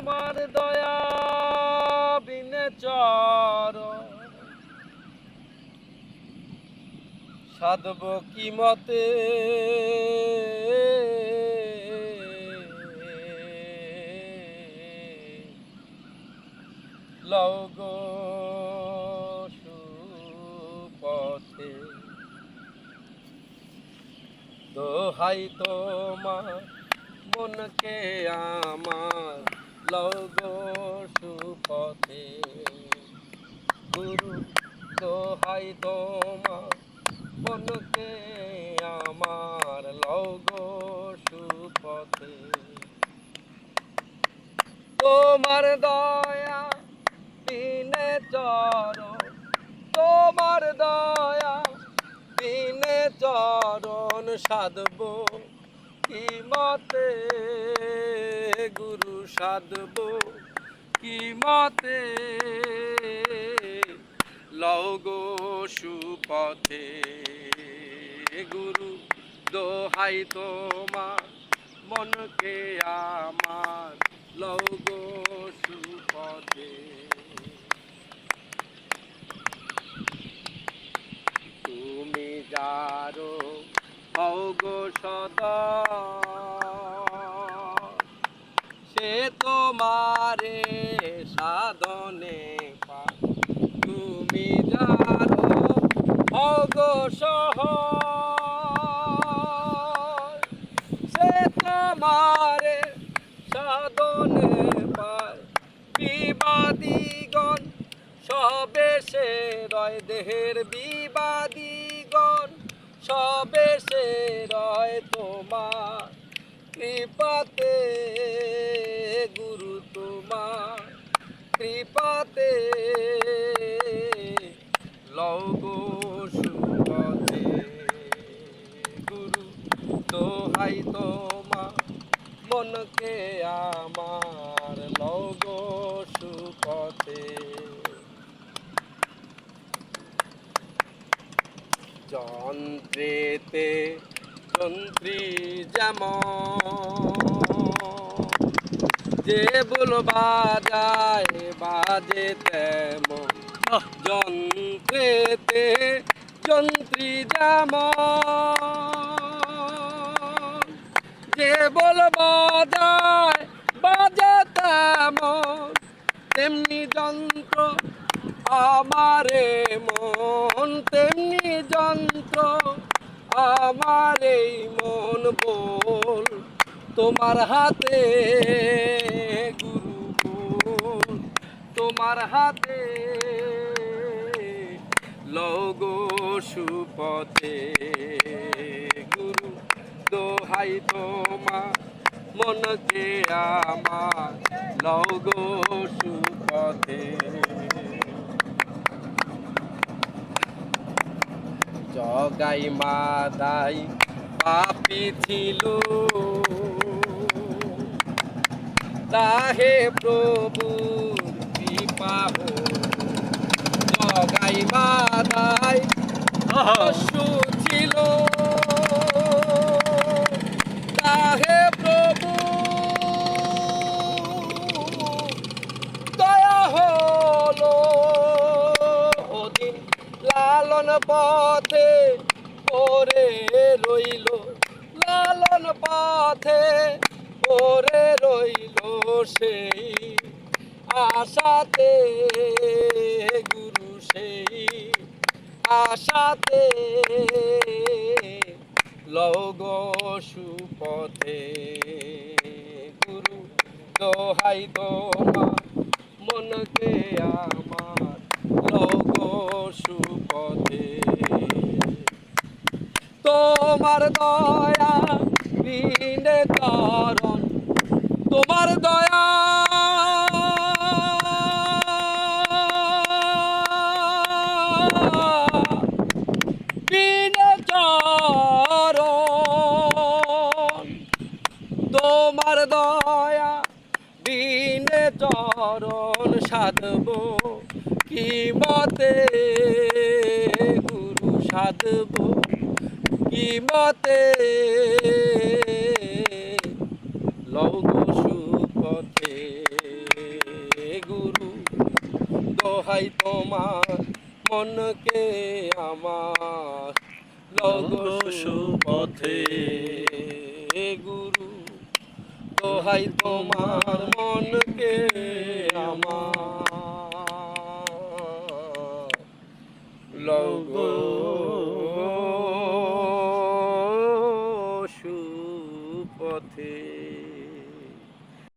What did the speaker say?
তোমার দয়া বিনে চর। সাধব কি মতে? লৌগ সুপথে। দোহাই তোমার মনকে আমার। লৌগ সুপথে। গুরু, দোহাই তোমার মনকে আমার লৌগ সুপথে। তোমার দয়া বিনে চর, তোমার দয়া বিনে চরণ সাধব। কি মতে গুরু সাধব কি মতে লৌগো সুপথে গুরু, দোহাই তোমার মনকে আমার লৌগো সুপথে। তুমি যারো হৌগো সদা। সে তোমারে সাধনে তুমি জানো হগো সহ সে তোমারে সাধনে পায়। বিবাদীগণ সবে সে রয় দেহের বিবাদীগণ সবে সে রয় তোমার, কৃপাতে গুরু তোমার, কৃপাতে লৌগো সুপথে গুরু দোহাই তোমার। মনকে আমার লৌগো সুপথে যন্ত্রেতে যন্ত্রী যেমন। যে বল বাজায় বাজে তেমন। যন্ত্রেতে যন্ত্রী যেমন। যে বল বাজায় বাজে তেমন। তেমনি যন্ত্র আমারে মন তেমনি যন্ত্র আমার এই মন বল, তোমার হাতে গুরু তোমার হাতে লৌগো সুপথে গুরু, দোহাই তোমার মনকে আমার লৌগো সুপথে। জগাই মাদাই পাপি ছিল। তাহে প্রভু কৃপা হো জগাই মাদাই পশু লালন পথে ওরে রইল, লালন পথে ওরে রইল সেই আশাতে, গুরু সেই আশাতে। লৌগ সুপথে গুরু দোহাই তোমার মনকে আমার সুপথে তোমার দয়া বিনে করণ তোমার দয়া তোমার দয়া বিনে চরণ সাধব কি মতে গুরু সাধব কি মতে লৌগ সুপথে দোহাই তোমার মনকে আমার। লগ সুপথে গুরু, দোহাই তোমার মনকে আমার। লগ